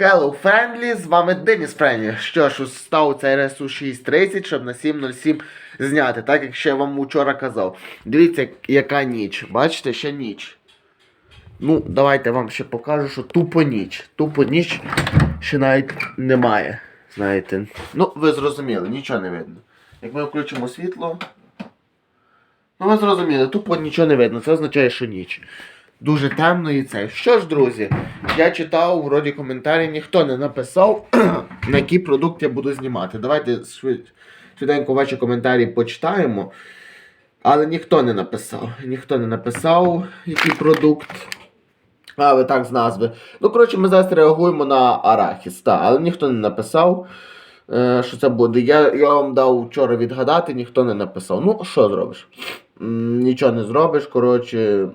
Hello Friendly, з вами Деніс Френлі. Що ж, став цей ресу 630, щоб на 7.07 зняти, так як ще я вам вчора казав. Дивіться, яка ніч. Бачите, ще ніч. Ну, давайте вам ще покажу, що тупо ніч. Тупо ніч ще навіть немає. Знаєте. Ну, ви зрозуміли, нічого не видно. Як ми включимо світло. Ну, ви зрозуміли, тупо нічого не видно. Це означає, що ніч. Дуже темно і це. Що ж, друзі, я читав вроді коментарі, ніхто не написав, на який продукт я буду знімати. Давайте швид- швиденько ваші коментарі почитаємо. Але ніхто не написав. Ніхто не написав, який продукт. А, ви так з назви. Ну, коротше, ми зараз реагуємо на арахіс, так, але ніхто не написав, е, що це буде. Я, я вам дав вчора відгадати, ніхто не написав. Ну, що зробиш? Нічого не зробиш, коротше,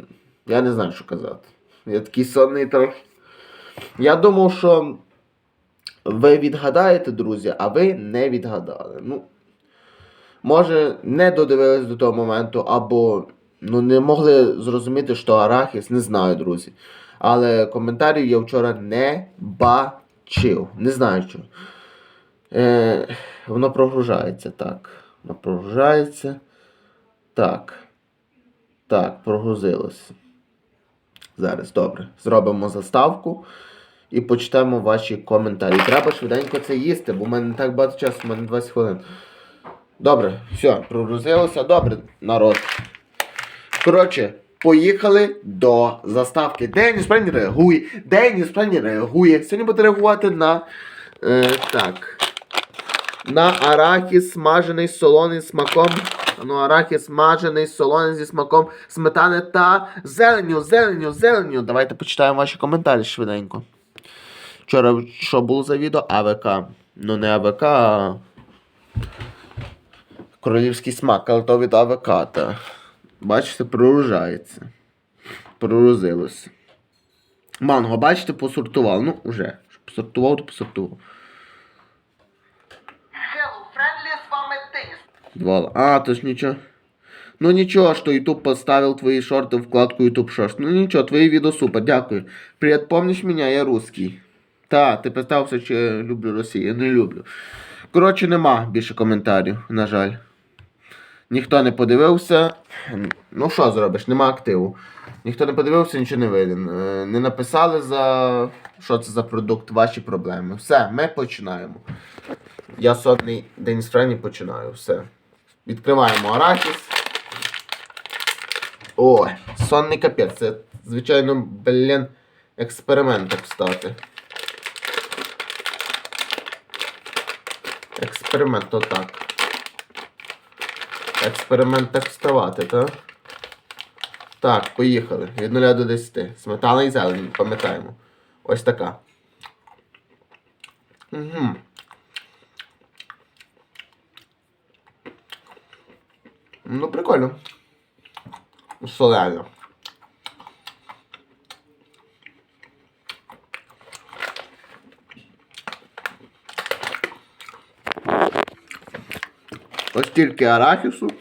я не знаю, що казати. Я такий сонний трохи. Я думав, що ви відгадаєте, друзі, а ви не відгадали. Ну, може, не додивились до того моменту, або ну, не могли зрозуміти, що арахіс, не знаю, друзі. Але коментарів я вчора не бачив. Не знаю чого. Е, воно прогружається, так. Воно прогружається. Так. Так, прогрузилося. Зараз, добре. Зробимо заставку і почитаємо ваші коментарі. Треба швиденько це їсти, бо в мене не так багато часу, в мене 20 хвилин. Добре, все, прогрузилося. Добре, народ. Коротше, поїхали до заставки. Деніс Прені реагує. Деніс Прені реагує. Сьогодні буде реагувати на. Е, так. На арахіс смажений з солоним смаком. Ну, арахіс смажений, солоний зі смаком сметани та зеленню, зеленню, зеленю. Давайте почитаємо ваші коментарі швиденько. Вчора що було за відео? АВК. Ну не АВК, а королівський смак, але то від АВК. Та. Бачите, проружається. Пророзилося. Манго, бачите, посортував. Ну, уже. Посортував, то посортував. Hello, Friendly, с вами Денис. Два. А, то ж нічого. Ну нічого, що YouTube поставил твои шорты в вкладку YouTube Shorts. Ну нічого, твої відео супер, дякую. Привіт, помниш мене, я русский. Та, ти питався, чи я люблю Росію. Я не люблю. Коротше, нема більше коментарів, на жаль. Ніхто не подивився. Ну що зробиш, нема активу. Ніхто не подивився, нічого не виден. Е, Не написали за що це за продукт, ваші проблеми. Все, ми починаємо. Я сотний день з Френі починаю. Все. Відкриваємо арахіс. Ой, сонний капець. Це, звичайно, блін, експеримент так стати. Експеримент то так. Експеримент так вставати, так? Так, поїхали. Від 0 до 10. Сметана і зелень, пам'ятаємо. Ось така. Угу. Ну, прикольно. Солено. Ось тільки арахісу.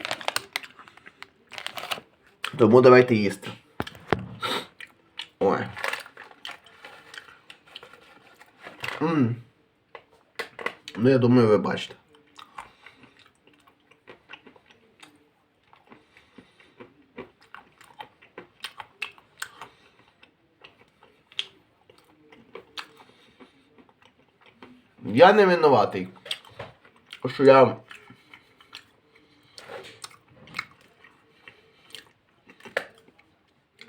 Тому давайте їсти. Ой. Ммм. Ну, я думаю, ви бачите. Я не винуватий. Що я.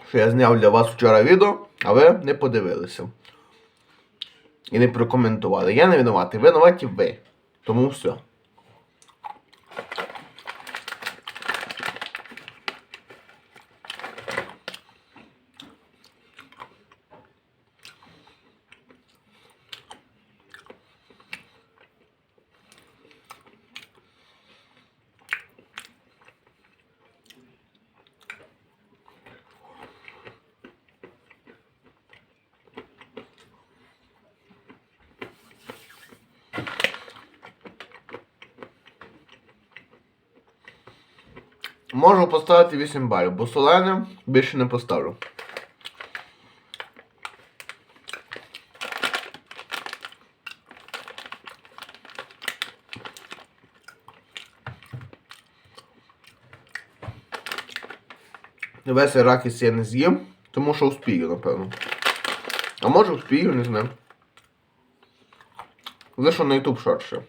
Що я зняв для вас вчора відео, а ви не подивилися. І не прокоментували. Я не винуватий. Винуваті ви. Тому все. Можу поставити 8 балів, бо солене більше не поставлю. Весь ракіс я не з'їм, тому що успію, напевно. А може успію, не знаю. Лише на YouTube шарше.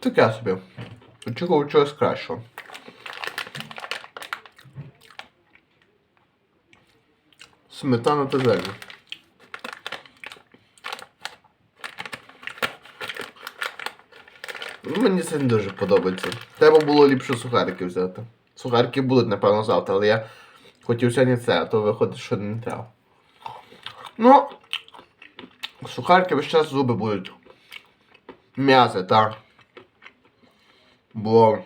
Таке собі. Очікував чогось кращого. Сметана та зелень. Ну, Мені це не дуже подобається. Треба було ліпше сухарики взяти. Сухарики будуть, напевно, завтра, але я хотів сьогодні це, а то виходить, що не треба. Ну, сухарики весь час зуби будуть. М'ясо, так. Бо.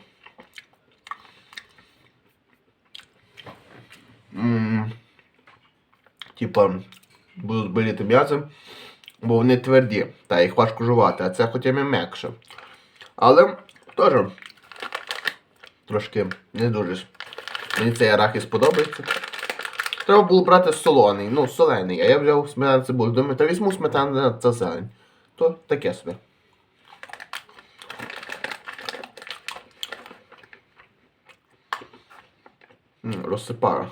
Типа, будуть боліти м'ясом, бо вони тверді, та їх важко жувати, а це хоча б м'якше. Але теж трошки не дуже. Мені цей арахіс подобається. Треба було брати солоний, ну, солений, а я взяв сметану цибулю. Думаю, та візьму сметану та зелень. То таке собі. Розсипаю.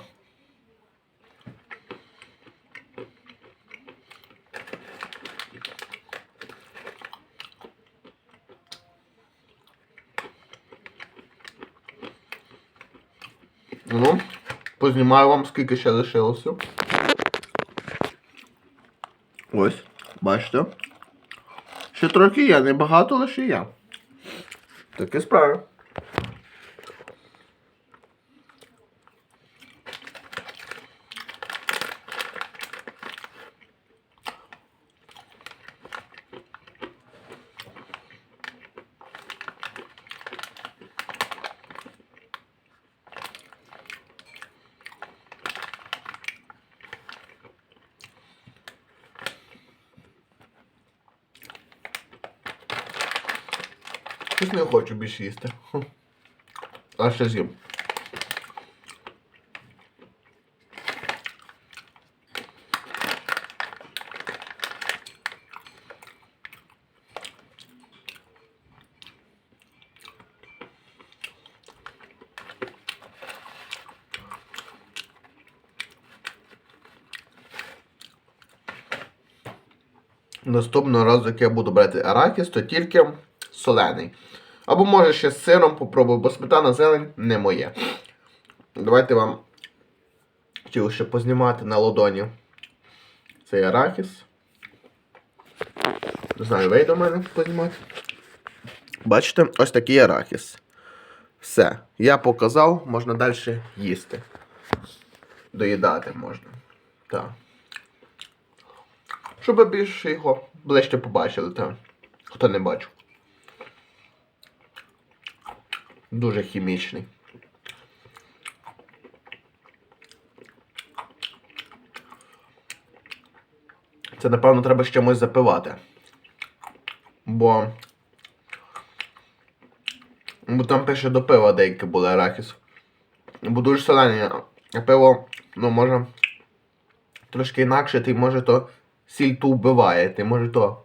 Ну, познімаю вам, скільки ще лишилося. Ось, бачите. Ще трохи є, небагато лише є. Таке справа. Щось не хочу більше їсти. А ще з'їм. Наступного разу, як я буду брати арахіс, то тільки солений. Або може ще з сиром попробую, бо сметана зелень не моє. Давайте вам хотів ще познімати на ладоні цей арахіс. Не знаю, вийде в мене познімати. Бачите, ось такий арахіс. Все. Я показав, можна далі їсти. Доїдати можна. Так. Щоб більше його ближче побачили, так. Хто не бачив. Дуже хімічний. Це, напевно, треба з чимось запивати. Бо. Бо там пише до пива деякі були арахіс. Бо дуже солений, а пиво, ну, може. Трошки інакше, ти може то сіль ту вбиває, ти може то.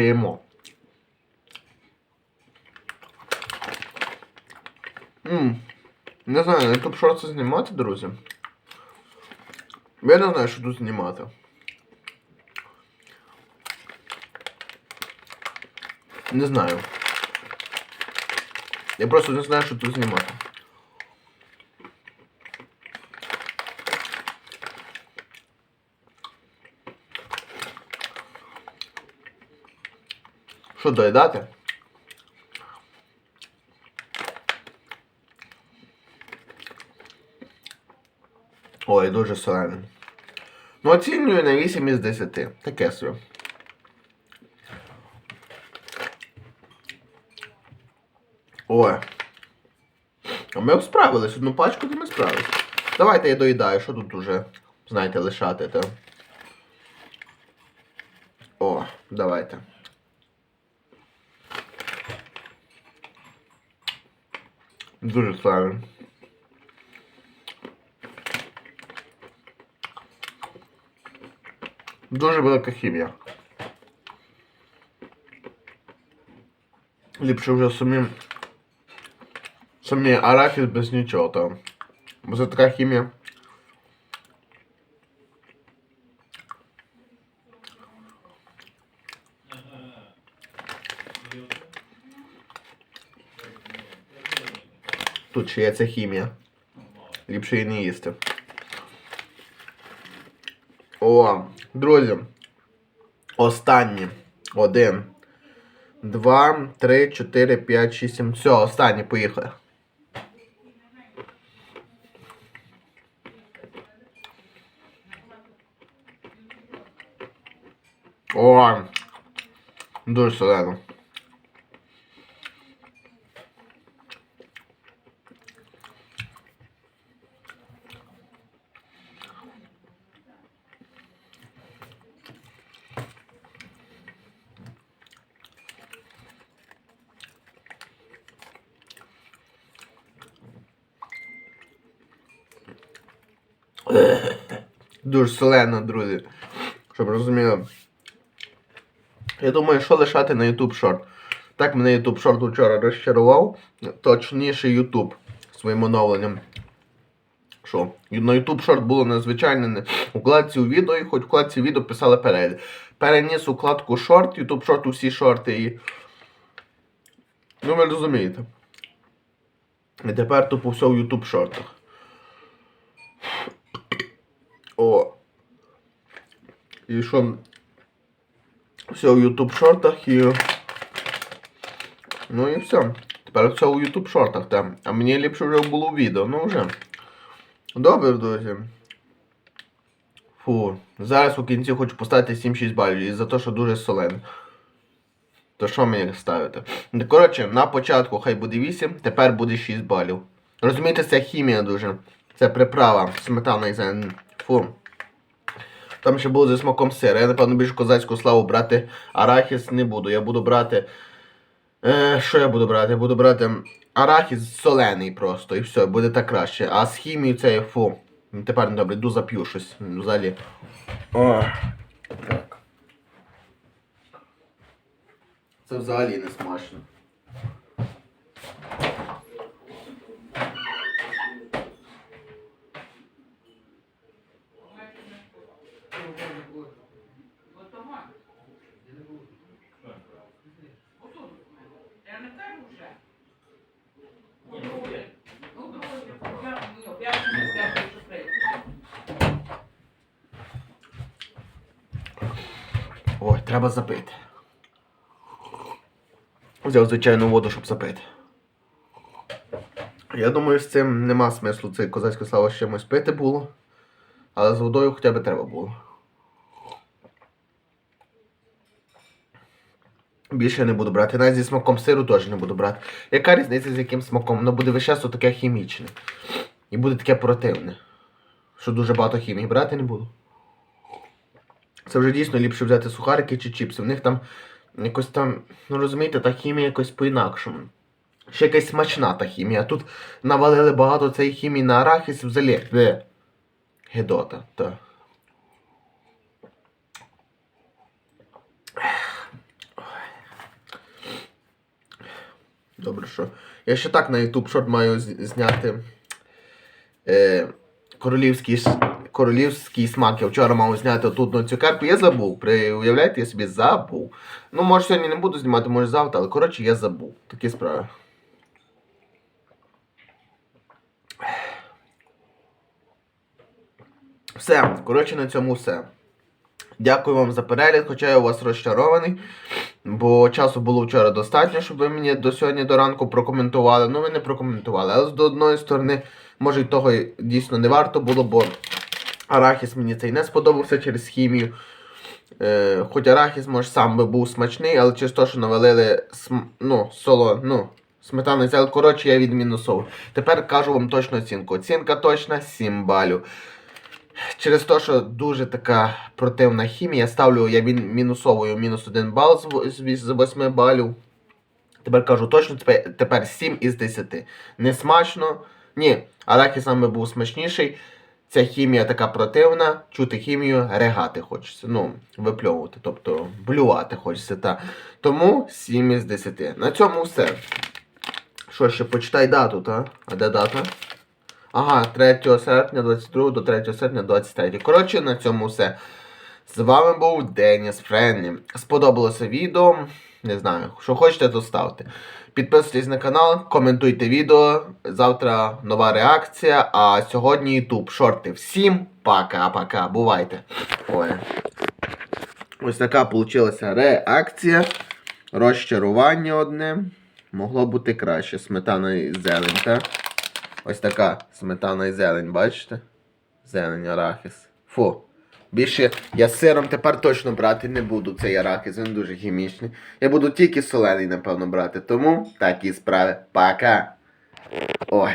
Їмо. Ммм. Не знаю, на YouTube це знімати, друзі. Я не знаю, що тут знімати. Не знаю. Я просто не знаю, що тут знімати. Що доїдати? Ой, дуже солений. Ну, оцінюю на 8 із 10. Таке собі. Ой. А ми справились, одну пачку, то ми справились. Давайте я доїдаю, що тут уже, знаєте, лишати, то. О, давайте. Дуже славі. Дуже велика хімія. Ліпше вже самі. Самі арахіс без нічого там. Бо це така хімія. Тут ще ця хімія. Ліпше її не їсти. О, друзі. Останні. Один. Два, три, чотири, п'ять, шість, сім. Все, останні, поїхали. О, дуже солено. Дуже солено, друзі. Щоб розуміли. Я думаю, що лишати на YouTube Short. Так мене YouTube Short вчора розчарував. Точніше YouTube своїм оновленням. Що? На YouTube Short було надзвичайно не у у відео, і хоч вкладці відео писали перегляд. Переніс у вкладку Short, YouTube Short усі шорти і. Ну ви розумієте. І тепер тупо все в YouTube шортах. О. І що? Все в YouTube шортах і. Ну і все. Тепер все у YouTube шортах там. А мені ліпше вже було відео, ну вже. Добре, друзі. Фу. Зараз у кінці хочу поставити 7-6 балів і за те, що дуже солений. То що мені ставити? Коротше, на початку хай буде 8, тепер буде 6 балів. Розумієте, це хімія дуже. Це приправа, сметана і. Фу. Там ще було зі смаком сира. Я, напевно, більш козацьку славу брати арахіс не буду. Я буду брати. Е, що я буду брати? Я буду брати арахіс солений просто. І все, буде так краще. А з хімією це фу. Тепер не добре, йду зап'ю щось. Взагалі. О, так. Це взагалі не смачно. Я не кажу вже. Ну, друге. Ну, друге. Я, ну, я не скажу, що прийде. Ой, треба запити. Взяв звичайну воду, щоб запити. Я думаю, з цим нема смислу цей козацька слава з чимось пити було. Але з водою хоча б треба було. Більше не буду брати. Навіть зі смаком сиру теж не буду брати. Яка різниця з яким смаком? Воно буде весь час таке хімічне. І буде таке противне. Що дуже багато хімії брати не буду. Це вже дійсно ліпше взяти сухарики чи чіпси. В них там якось там, ну розумієте, та хімія якось по-інакшому. Ще якась смачна та хімія. Тут навалили багато цієї хімії на арахіс взагалі. Де? Гедота. Та. Добре, що. Я ще так на YouTube шорт маю зняти е, королівський королівський смак. Я вчора мав зняти отут на цукерку. Я забув. При, уявляєте, я собі забув. Ну, може, сьогодні не буду знімати, може завтра, але коротше я забув. Такі справи. Все, коротше, на цьому все. Дякую вам за перегляд, хоча я у вас розчарований, бо часу було вчора достатньо, щоб ви мені до сьогодні до ранку прокоментували. Ну, ви не прокоментували. Але з одної сторони, може, й того дійсно не варто було, бо арахіс мені цей не сподобався через хімію. Е, хоч арахіс, може, сам би був смачний, але через те, що навалили см... ну, соло, ну, сметану зел, коротше, я відмінусов. Тепер кажу вам точну оцінку. Оцінка точна 7 балів. Через те, що дуже така противна хімія, ставлю я він мінусовою мінус 1 бал з, з, з 8 балів. Тепер кажу точно, тепер 7 із 10. Не смачно. Ні, арахіс саме був смачніший. Ця хімія така противна, чути хімію, регати хочеться. Ну, випльовувати, тобто блювати хочеться. Та. Тому 7 із 10. На цьому все. Що ще, почитай дату, та? А де дата? Ага, 3 серпня 22 до 3 серпня 23. Коротше, на цьому все. З вами був Деніс Френлі. Сподобалося відео. Не знаю, що хочете, то ставте. Підписуйтесь на канал, коментуйте відео. Завтра нова реакція. А сьогодні YouTube шорти. Всім пока-пока. Бувайте. Ой. Ось така вийшла реакція. Розчарування одне. Могло бути краще. Сметана і зелень, так? Ось така сметана і зелень, бачите? Зелень, арахіс. Фу. Більше я сиром тепер точно брати не буду цей арахіс, він дуже хімічний. Я буду тільки солений, напевно, брати. Тому такі справи. Пока. Ой.